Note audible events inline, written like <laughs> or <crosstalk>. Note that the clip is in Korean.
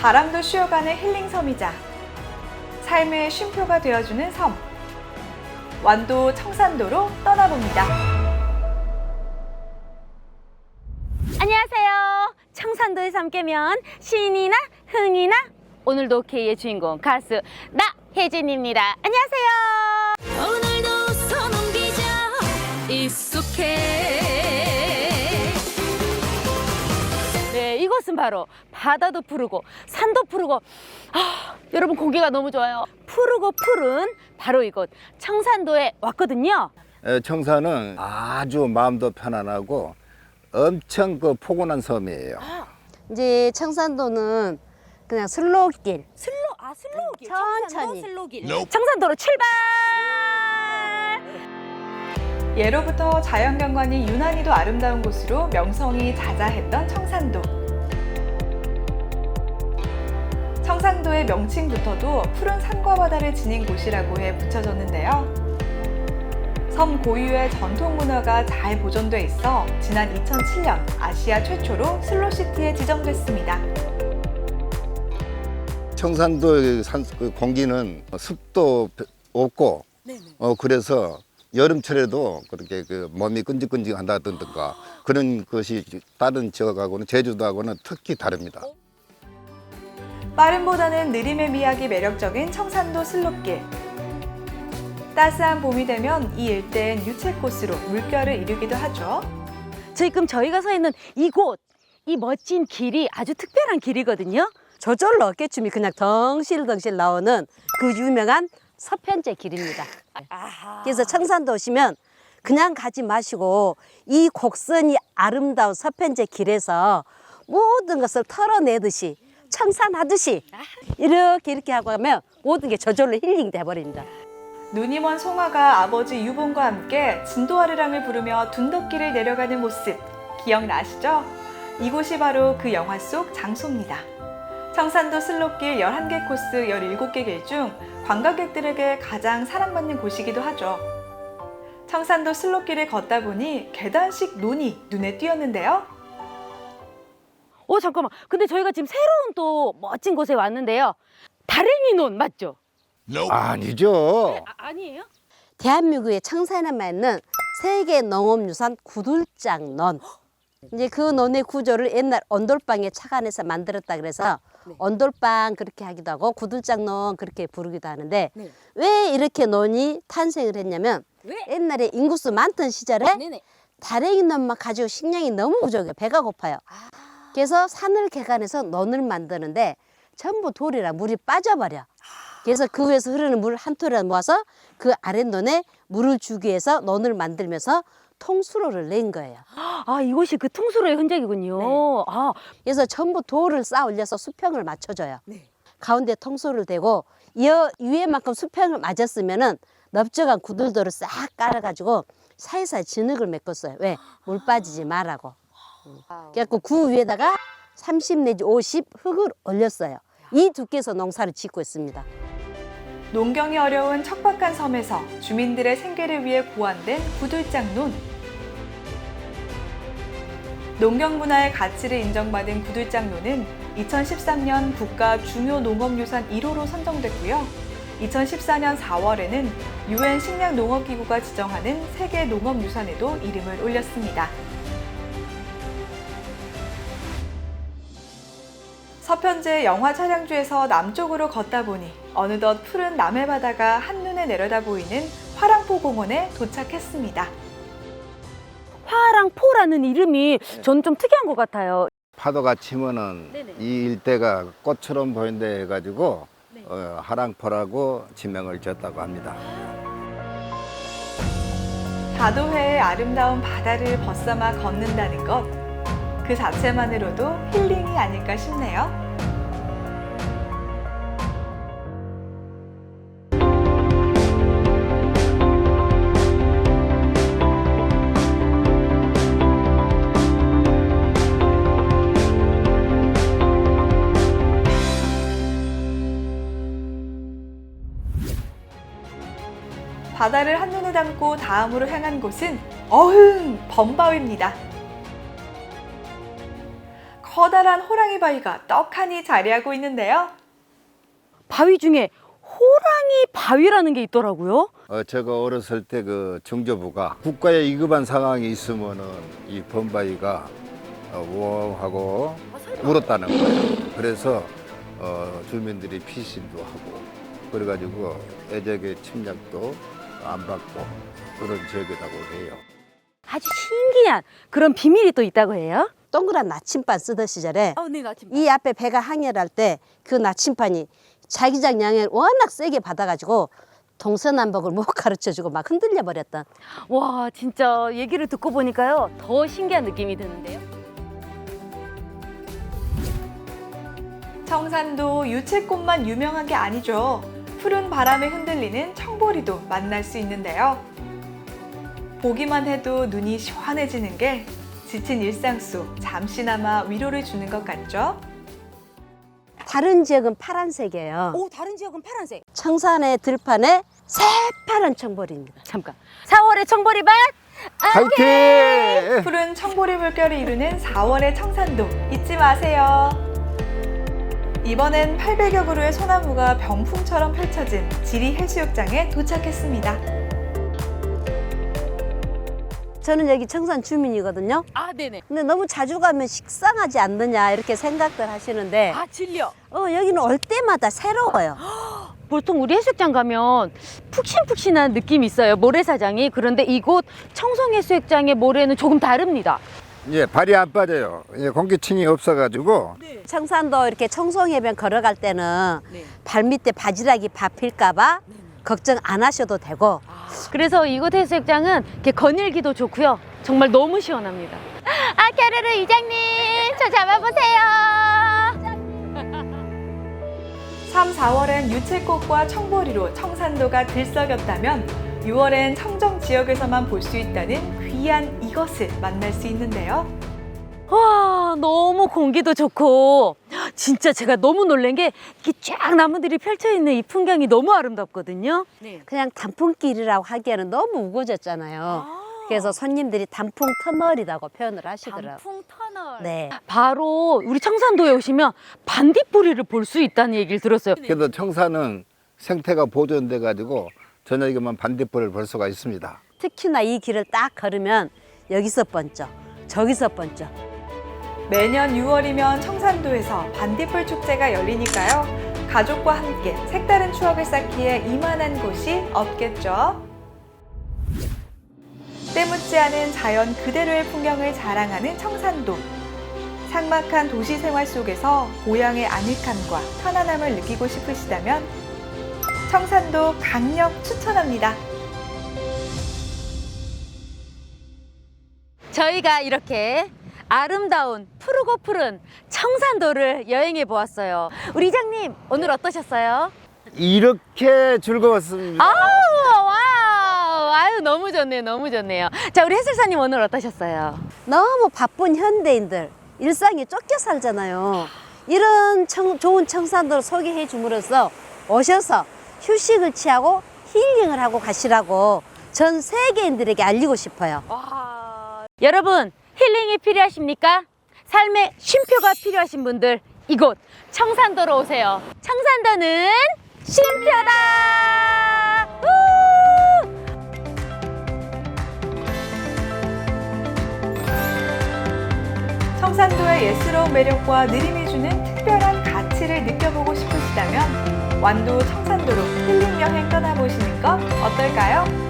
바람도 쉬어가는 힐링섬이자 삶의 쉼표가 되어주는 섬. 완도 청산도로 떠나봅니다. 안녕하세요. 청산도의 삼계면 신이나 흥이나 오늘도 K의 주인공 가수 나혜진입니다. 안녕하세요. 오늘도 써넘기자 익숙해. 네, 이곳은 바로 바다도 푸르고 산도 푸르고 아, 여러분 공기가 너무 좋아요. 푸르고 푸른 바로 이곳 청산도에 왔거든요. 에, 청사는 아주 마음도 편안하고 엄청 그 포근한 섬이에요. 이제 청산도는 그냥 슬로길. 슬로 아 슬로길 천천히. 청산도 슬로길 청산도로 출발 예로부터 자연경관이 유난히도 아름다운 곳으로 명성이 자자했던 청산도. 청산도의 명칭부터도 푸른 산과 바다를 지닌 곳이라고 해 붙여졌는데요. 섬 고유의 전통 문화가 잘 보존돼 있어 지난 2007년 아시아 최초로 슬로시티에 지정됐습니다. 청산도 산, 그 공기는 습도 없고 어, 그래서 여름철에도 그렇게 그 몸이 끈적끈적한다든가 그런 것이 다른 지역하고는 제주도하고는 특히 다릅니다. 빠름보다는 느림의 미학이 매력적인 청산도 슬롭길. 따스한 봄이 되면 이 일대엔 유채꽃으로 물결을 이루기도 하죠. 지금 저희가 서 있는 이곳 이 멋진 길이 아주 특별한 길이거든요 저절로 어깨춤이 그냥 덩실덩실 나오는 그 유명한 서편제 길입니다. 그래서 청산도 오시면 그냥 가지 마시고 이 곡선이 아름다운 서편제 길에서 모든 것을 털어내듯이 청산하듯이 이렇게 이렇게 하고 가면 모든 게 저절로 힐링 돼 버립니다. 눈이 먼 송아가 아버지 유봉과 함께 진도아리랑을 부르며 둔덕길을 내려가는 모습 기억나시죠? 이곳이 바로 그 영화 속 장소입니다. 청산도 슬롭길 11개 코스 17개 길 중 관광객들에게 가장 사랑받는 곳이기도 하죠. 청산도 슬롭길을 걷다 보니 계단식 논이 눈에 띄었는데요. 오 잠깐만 근데 저희가 지금 새로운 또 멋진 곳에 왔는데요 다랭이 논 맞죠? 아니죠. 아, 아니에요? 대한민국의 청산에만 있는 세계 농업유산 구들장논. 이제 그 논의 구조를 옛날 온돌방에 착안해서 만들었다 그래서 온돌방 그렇게 하기도 하고 구들장 논 그렇게 부르기도 하는데 네. 왜 이렇게 논이 탄생을 했냐면 왜? 옛날에 인구수 많던 시절에 네네 다랭이 논만 가지고 식량이 너무 부족해요. 배가 고파요. 그래서 산을 개간해서 논을 만드는데 전부 돌이라 물이 빠져버려. 그래서 그 위에서 흐르는 물 한 톨이라도 모아서 그 아랫논에 물을 주기 위해서 논을 만들면서 통수로를 낸 거예요. 아 이곳이 그 통수로의 흔적이군요 네. 아 그래서 전부 돌을 쌓아 올려서 수평을 맞춰줘요. 네. 가운데 통수를 대고 이 위에만큼 수평을 맞았으면은 넓적한 구들도를 싹 깔아가지고 사이사이 진흙을 메꿨어요. 왜? 물 빠지지 말라고. 그래갖고 그 위에다가 30 내지 50 흙을 올렸어요. 이 두께에서 농사를 짓고 있습니다. 농경이 어려운 척박한 섬에서 주민들의 생계를 위해 고안된 구들장논. 농경 문화의 가치를 인정받은 구들장논은 2013년 국가 중요 농업유산 1호로 선정됐고요. 2014년 4월에는 유엔 식량농업기구가 지정하는 세계 농업유산에도 이름을 올렸습니다. 서편제 영화 촬영지에서 남쪽으로 걷다 보니 어느덧 푸른 남해 바다가 한눈에 내려다 보이는 화랑포 공원에 도착했습니다. 화랑포라는 이름이 저는 좀 특이한 것 같아요 파도가 치면은 네네. 이 일대가 꽃처럼 보인다 해가지고 네. 어, 하랑포라고 지명을 지었다고 합니다. 다도해의 아름다운 바다를 벗삼아 걷는다는 것. 그 자체만으로도 힐링이 아닐까 싶네요. 바다를 한눈에 담고 다음으로 향한 곳은 어흥 범바위입니다. 커다란 호랑이 바위가 떡하니 자리하고 있는데요. 바위 중에 호랑이 바위라는 게 있더라고요. 어, 제가 어렸을 때 그 정조부가 국가에 위급한 상황이 있으면은 이 범바위가 어, 우엉하고 울었다는 거예요. 그래서 어, 주민들이 피신도 하고 그래가지고 애적의 침략도 안 받고 그런 지역이라고 해요. 아주 신기한 그런 비밀이 또 있다고 해요. 동그란 나침반 쓰던 시절에 어, 네, 나 지금. 이 앞에 배가 항해할 때 그 나침반이 자기장 양을 워낙 세게 받아가지고 동서남북을 못 <laughs> 가르쳐주고 막 흔들려 버렸던 와, 진짜 얘기를 듣고 보니까요. 더 신기한 느낌이 드는데요. 청산도 유채꽃만 유명한 게 아니죠. 푸른 바람에 흔들리는 청보리도 만날 수 있는데요. 보기만 해도 눈이 시원해지는 게 지친 일상 속 잠시나마 위로를 주는 것 같죠? 다른 지역은 파란색이에요. 오, 다른 지역은 파란색. 청산의 들판에 새파란 청보리입니다. 잠깐. 4월의 청보리밭 화이팅! 푸른 청보리 물결을 이루는 4월의 청산도 잊지 마세요. 이번엔 800여 그루의 소나무가 병풍처럼 펼쳐진 지리 해수욕장에 도착했습니다. 저는 여기 청산 주민이거든요. 아, 네네. 근데 너무 자주 가면 식상하지 않느냐 이렇게 생각들 하시는데 아, 진려. 어, 여기는 올 때마다 새로워요. <gasps> 보통 우리 해수욕장 가면 푹신푹신한 느낌이 있어요. 모래사장이. 그런데 이곳 청송해수욕장의 모래는 조금 다릅니다. 예, 발이 안 빠져요. 예, 공기층이 없어가지고 청산도 이렇게 청송해변 걸어갈 때는 네. 발밑에 바지락이 밟힐까봐 걱정 안 하셔도 되고 그래서 이곳 해수욕장은 이렇게 거닐기도 좋고요. 정말 너무 시원합니다. 아, 캐르르 이장님, 저 잡아보세요. <laughs> 3, 4월엔 유채꽃과 청보리로 청산도가 들썩였다면 6월엔 청정 지역에서만 볼 수 있다는 귀한 이것을 만날 수 있는데요. 와, 너무 공기도 좋고, 진짜 제가 너무 놀란 게, 이렇게 쫙 나무들이 펼쳐 있는 이 풍경이 너무 아름답거든요. 네. 그냥 단풍길이라고 하기에는 너무 우거졌잖아요. 그래서 손님들이 단풍 터널이라고 표현을 하시더라고요. 단풍 터널. 네. 바로 우리 청산도에 오시면 반딧불이를 볼 수 있다는 얘기를 들었어요. 그래도 청사는 생태가 보존돼 가지고 저녁에만 반딧불을 볼 수가 있습니다. 특히나 이 길을 딱 걸으면 여기서 번쩍, 저기서 번쩍. 매년 6월이면 청산도에서 반딧불 축제가 열리니까요. 가족과 함께 색다른 추억을 쌓기에 이만한 곳이 없겠죠. 때묻지 않은 자연 그대로의 풍경을 자랑하는 청산도. 삭막한 도시 생활 속에서 고향의 아늑함과 편안함을 느끼고 싶으시다면 청산도 강력 추천합니다. 저희가 이렇게 아름다운 푸르고 푸른 청산도를 여행해 보았어요. 우리 이장님, 오늘 어떠셨어요? 이렇게 즐거웠습니다. 아우, 와우, 아유, 너무 좋네요. 너무 좋네요. 자, 우리 해설사님 오늘 어떠셨어요? 너무 바쁜 현대인들 일상에 쫓겨 살잖아요. 이런 청- 좋은 청산도를 소개해 줌으로써 오셔서 휴식을 취하고 힐링을 하고 가시라고 전 세계인들에게 알리고 싶어요. 와. 여러분, 힐링이 필요하십니까? 삶의 쉼표가 필요하신 분들, 이곳 청산도로 오세요. 청산도는 쉼표다! 우! 청산도의 예스러운 매력과 느림이 주는 특별한 가치를 느껴보고 싶으시다면 완도 청산도로 힐링 여행 떠나보시는 건 어떨까요?